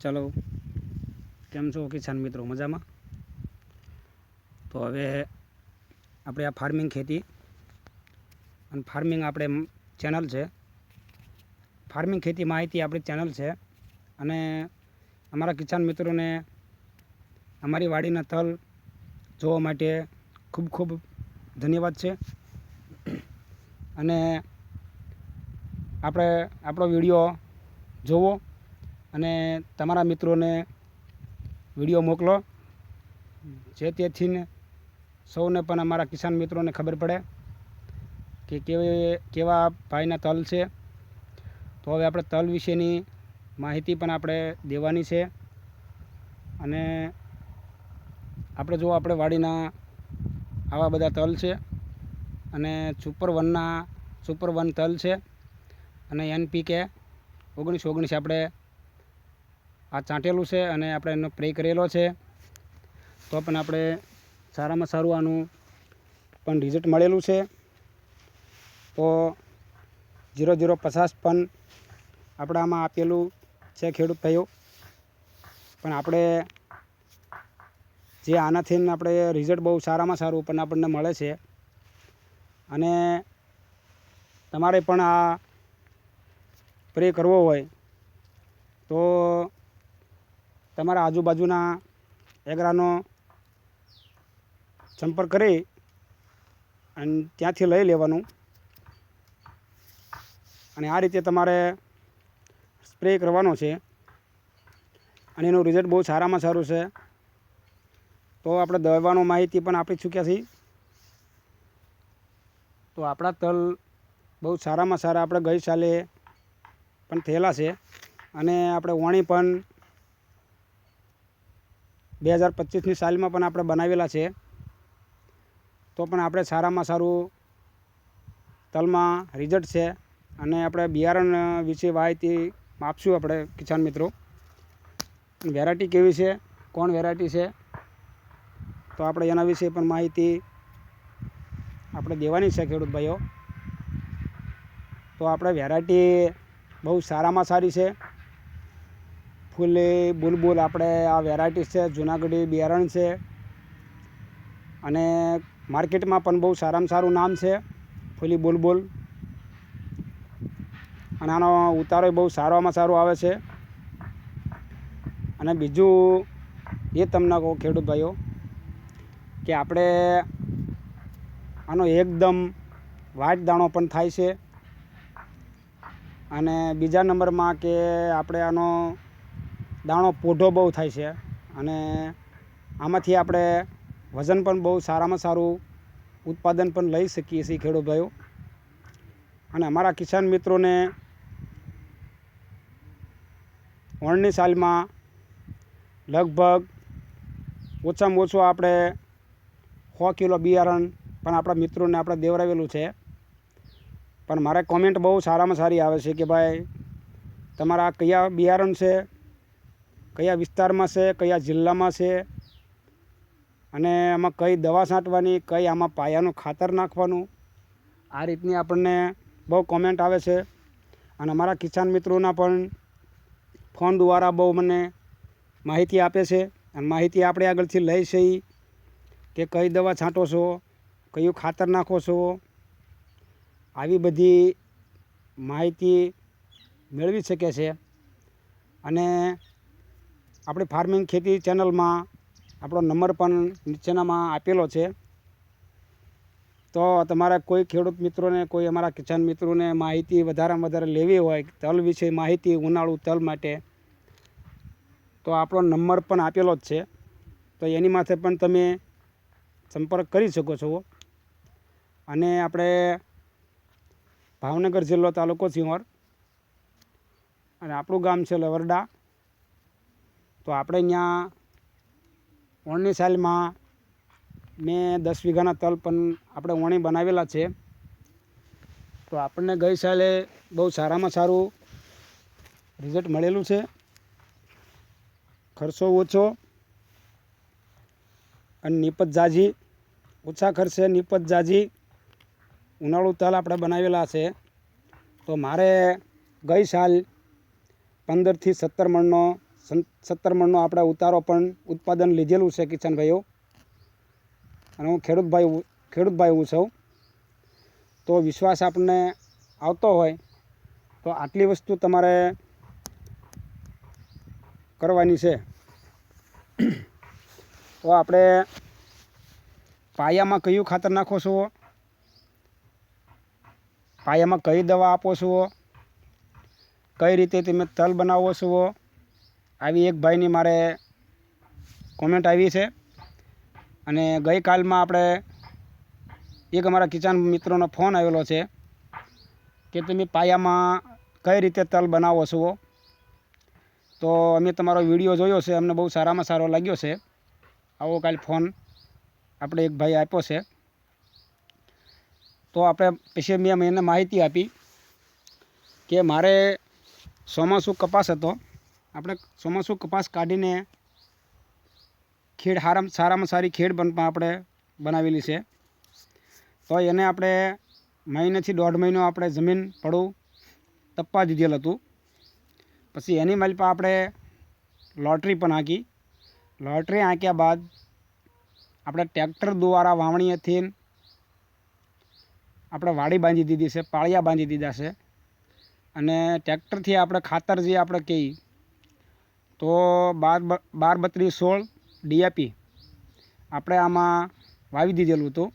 ચાલો, કેમ છો કિસાન મિત્રો? મજામાં? તો હવે આપણે આ ફાર્મિંગ ખેતી અને ફાર્મિંગ આપણે ચેનલ છે. ફાર્મિંગ ખેતી માહિતી આપણી ચેનલ છે અને અમારા કિસાન મિત્રોને અમારી વાડીના તલ જોવા માટે ખૂબ ખૂબ ધન્યવાદ છે. અને આપણે આપણો વીડિયો જોવો અને તમારા મિત્રોને વીડિયો મોકલો. જે તેથી સૌને પણ અમારા કિસાન મિત્રોને ખબર પડે કે કેવી કેવા ભાઈના તલ છે. તો હવે આપણે તલ વિશેની માહિતી પણ આપણે દેવાની છે. અને આપણે જો આપણે વાડીના આવા બધા તલ છે અને સુપર વનના, સુપર વન તલ છે અને એનપીકે ઓગણીસ ઓગણીસ આપણે આ ચાંટેલું છે અને આપણે એનો પ્રે કરેલો છે. તો પણ આપણે સારામાં સારું આનું પણ રિઝલ્ટ મળેલું છે. તો જીરો જીરો પચાસ પણ આપણામાં આપેલું છે ખેડૂત ભાઈઓ. પણ આપણે જે આનાથી આપણે રિઝલ્ટ બહુ સારામાં સારું પણ આપણને મળે છે. અને તમારે પણ આ પ્રે કરવો હોય તો તમારા આજુબાજુના એગરાનો સંપર્ક કરી અને ત્યાંથી લઈ લેવાનું. અને આ રીતે તમારે સ્પ્રે કરવાનો છે. અને એનું રિઝલ્ટ બહુ સારામાં સારું છે. તો આપણે દવાનો માહિતી પણ આપી ચૂક્યા છીએ. તો આપણા તલ બહુ સારામાં સારા આપણે ગઈ સાલે પણ થયેલા છે. અને આપણે વાણી પણ બે હજાર પચીસની સાલમાં પણ આપણે બનાવેલા છે. તો પણ આપણે સારામાં સારું તલમાં રિઝલ્ટ છે અને આપણે બિયારણ વિશે માહિતી આપશું આપણે કિસાન મિત્રો. વેરાયટી કેવી છે? કોણ વેરાયટી છે? તો આપણે એના વિશે પણ માહિતી આપણે દેવાની છે ખેડૂત ભાઈઓ. તો આપણે વેરાયટી બહુ સારામાં સારી છે. ફૂલી બુલબુલ આપણે આ વેરાયટીસ છે, જૂનાગઢી, બિયારણ છે. અને માર્કેટમાં પણ બહુ સારામાં સારું નામ છે ફૂલી બુલબુલ. અને આનો ઉતારો બહુ સારામાં સારો આવે છે. અને બીજું એ તમને કહું ખેડૂત ભાઈઓ, કે આપણે આનો એકદમ વાટ દાણો પણ થાય છે. અને બીજા નંબરમાં કે આપણે આનો દાણો પોઢો બહુ થાય છે અને આમાંથી આપણે વજન પણ બહુ સારામાં સારું ઉત્પાદન પણ લઈ શકીએ છીએ ખેડૂત અને અમારા કિસાન મિત્રોને ઓણની સાલમાં લગભગ ઓછામાં ઓછું આપણે સો કિલો બિયારણ પણ આપણા મિત્રોને આપણે દેવરાવેલું છે. પણ મારે કોમેન્ટ બહુ સારામાં સારી આવે છે કે ભાઈ, તમારા કયા બિયારણ છે? કયા વિસ્તારમાં છે, કયા જિલ્લામાં છે અને આમાં કઈ દવા છાંટવાની, કઈ આમાં પાયાનું ખાતર નાખવાનું, આ રીતની આપણને બહુ કોમેન્ટ આવે છે. અને અમારા કિસાન મિત્રોના પણ ફોન દ્વારા બહુ મને માહિતી આપે છે. અને માહિતી આપણે આગળથી લઈ છીએ કે કઈ દવા છાંટો છો, કયું ખાતર નાખો છો, આવી બધી માહિતી મેળવી શકે છે. અને આપણી ફાર્મિંગ ખેતી ચેનલમાં આપણો નંબર પણ નીચેનામાં આપેલો છે. તો તમારા કોઈ ખેડૂત મિત્રોને, કોઈ અમારા કિસાન મિત્રોને માહિતી વધારેમાં વધારે લેવી હોય, તલ વિશે માહિતી ઉનાળુ તલ માટે, તો આપણો નંબર પણ આપેલો જ છે. તો એની માથે પણ તમે સંપર્ક કરી શકો છો. અને આપણે ભાવનગર જિલ્લો તાલુકો સિંહોર. અને આપણું ગામ છે લવરડા. તો આપણે અહીંયા ઓણની સાલમાં મેં દસ વીઘાના તલ પણ આપણે ઓણી બનાવેલા છે. તો આપણને ગઈ સાલે બહુ સારામાં સારું રિઝલ્ટ મળેલું છે. ખર્ચો ઓછો અને નીપત જાજી ઓછા ખર્ચે નિપજ જાજી ઉનાળુ તલ આપણે બનાવેલા છે. તો મારે ગઈ સાલ પંદરથી સત્તર મણનો સત્તર મણનો આપણે ઉતારો પણ ઉત્પાદન લીધેલું છે કિશનભાઈઓ અને હું ખેડૂતભાઈ ખેડૂતભાઈ હું છું. તો વિશ્વાસ આપણને આવતો હોય તો આટલી વસ્તુ તમારે કરવાની છે. તો આપણે પાયામાં કયું ખાતર નાખો છો? પાયામાં કઈ દવા આપો છો? કઈ રીતે તમે તલ બનાવો છો? આવી એક ભાઈની મારે કોમેન્ટ આવી છે. અને ગઈકાલમાં આપણે એક અમારા કિસાન મિત્રોનો ફોન આવેલો છે કે તમે પાયામાં કઈ રીતે તલ બનાવો છો? તો અમે તમારો વીડિયો જોયો છે, અમને બહુ સારામાં સારો લાગ્યો છે. આવો કાલ ફોન આપણે એક ભાઈ આપ્યો છે. તો આપણે પછી મેં એને માહિતી આપી કે મારે ચોમાસું કપાસ હતો? આપણે ચોમાસું કપાસ કાઢીને ખેડ હારામ, સારામાં સારી ખેડ આપણે બનાવેલી છે. તો એને આપણે મહિનેથી દોઢ મહિનો આપણે જમીન પડું તપવા દીધેલ હતું. પછી એની માલપા આપણે લોટરી પણ હાંકી. લોટરી આંક્યા બાદ આપણે ટ્રેક્ટર દ્વારા વાવણીએથી આપણે વાડી બાંધી દીધી છે, પાળિયા બાંધી દીધા છે. અને ટ્રેક્ટરથી આપણે ખાતર જે આપણે કહીએ તો બાર બાર બત્રીસ સોળ ડીએપી આપણે આમાં વાવી દીધેલું હતું.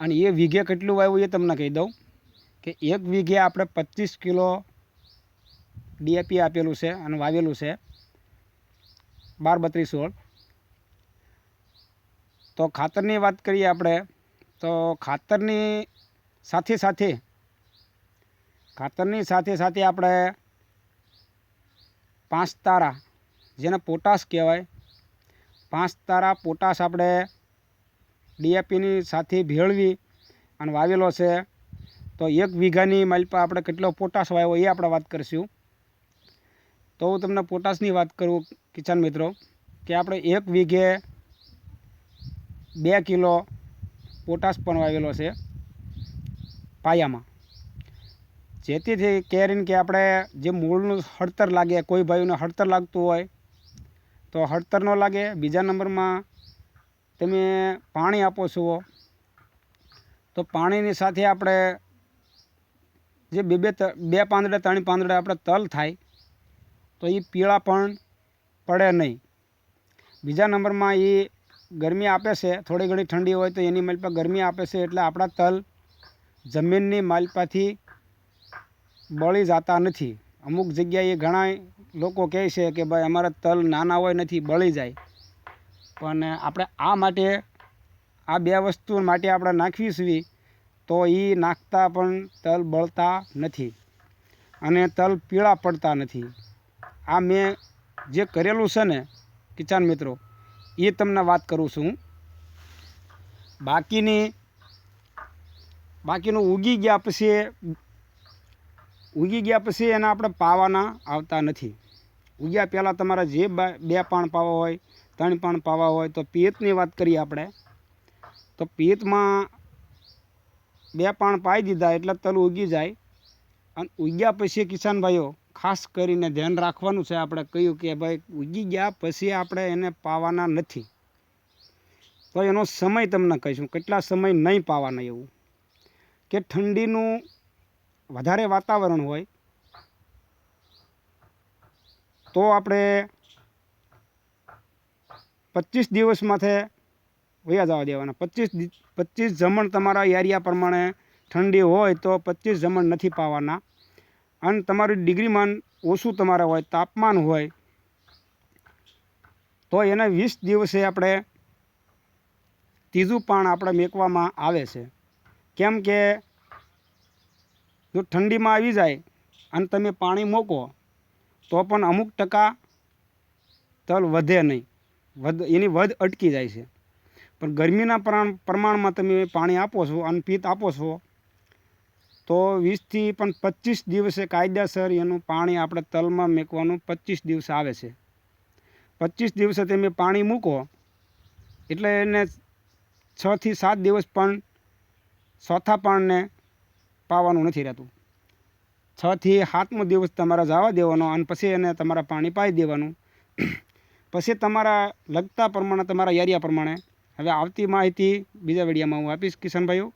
અને એ વીઘે કેટલું વાવ્યું એ તમને કહી દઉં કે એક વીઘે આપણે પચીસ કિલો ડીએપી આપેલું છે અને વાવેલું છે બાર બત્રીસ સોળ. તો ખાતરની વાત કરીએ આપણે, તો ખાતરની સાથે સાથે, ખાતરની સાથે સાથે આપણે પાંચ તારા, જેને પોટાશ કહેવાય. પાંચ તારા, પોટાશ આપણે ડીએપીની સાથે ભેળવી અને વાવેલો છે. તો એક વીઘાની માલપા આપણે કેટલો પોટાશ વાવ્યો એ આપણે વાત કરીશું. તો હું તમને પોટાશની વાત કરું, કિસાન મિત્રો, કે આપણે એક વીઘે બે કિલો પોટાશ પણ વાવેલો છે પાયામાં. જેથી કેરીને કે આપણે જે મૂળનું હળતર લાગે, કોઈ ભાઈઓને હળતર લાગતું હોય, તો હળતર ન લાગે. બીજા નંબરમાં તમે પાણી આપો છો, તો પાણીની સાથે આપણે જે બે બે બે પાંદડે, ત્રણ પાંદડે આપણે તલ થાય, તો એ પીળા પણ પડે નહીં. બીજા નંબરમાં એ ગરમી આપે છે, થોડી ઘણી ઠંડી હોય તો એની માલપા ગરમી આપે છે, એટલે આપણા તલ જમીનની માલપાથી બળી જતા નથી. અમુક જગ્યાએ ઘણા લોકો કહે છે કે ભાઈ અમારા તલ નાના હોય નથી, બળી જાય. પણ આપણે આ માટે, આ બે વસ્તુ માટે આપણે નાખવી છીએ તો એ નાખતા પણ તલ બળતા નથી અને તલ પીળા પડતા નથી. આ મેં જે કરેલું છે ને, કિસાન મિત્રો, એ તમને વાત કરું છું. બાકીની, બાકીનું ઉગી ગયા પછી ઉગી ગયા પછી એને આપણે પાવાના આવતા નથી. ઉગ્યા પહેલાં તમારે જે બા- પાણ પાવા હોય, ત્રણ પાણ પાવા હોય, તો પિયતની વાત કરીએ આપણે. તો પિયતમાં બે પાણ પાઈ દીધા એટલે તલ ઉગી જાય. અને ઉગ્યા પછી કિસાન ભાઈઓ, ખાસ કરીને ધ્યાન રાખવાનું છે આપણે કહ્યું કે ભાઈ, ઉગી ગયા પછી આપણે એને પાવાના નથી. તો એનો સમય તમને કહીશું, કેટલા સમય નહીં પાવાના એવું? કે ઠંડીનું વધારે વાતાવરણ હોય, તો આપણે પચીસ દિવસ માથે વયા જવા દેવાના. પચીસ પચીસ જમણ તમારા એરિયા પ્રમાણે ઠંડી હોય તો પચીસ જમણ નથી પાવાના. અને તમારું ડિગ્રીમાન ઓછું તમારે હોય, તાપમાન હોય, તો એને વીસ દિવસે આપણે ત્રીજું પાણ આપણે મેકવામાં આવે છે. કેમ કે જો ઠંડીમાં આવી જાય અને તમે પાણી મૂકો, તો પણ અમુક ટકા તલ વધે નહીં. વધ, એની વધ અટકી જાય છે. પણ ગરમીના પ્રમાણ પ્રમાણમાં તમે પાણી આપો છો અને પિત્ત આપો છો, તો વીસથી પણ પચીસ દિવસે કાયદેસર એનું પાણી આપણે તલમાં મેકવાનું પચીસ દિવસ આવે છે. પચીસ દિવસે તમે પાણી મૂકો, એટલે એને છથી સાત દિવસ પણ ચોથા પાણને પાવાનું નથી રહેતું. છથી સાતમો દિવસ તમારે જવા દેવાનો અને પછી એને તમારા પાણી પાઈ દેવાનું. પછી તમારા લગતા પ્રમાણે, તમારા એરિયા પ્રમાણે. હવે આવતી માહિતી બીજા વિડીયામાં હું આપીશ, કિશનભાઈઓ.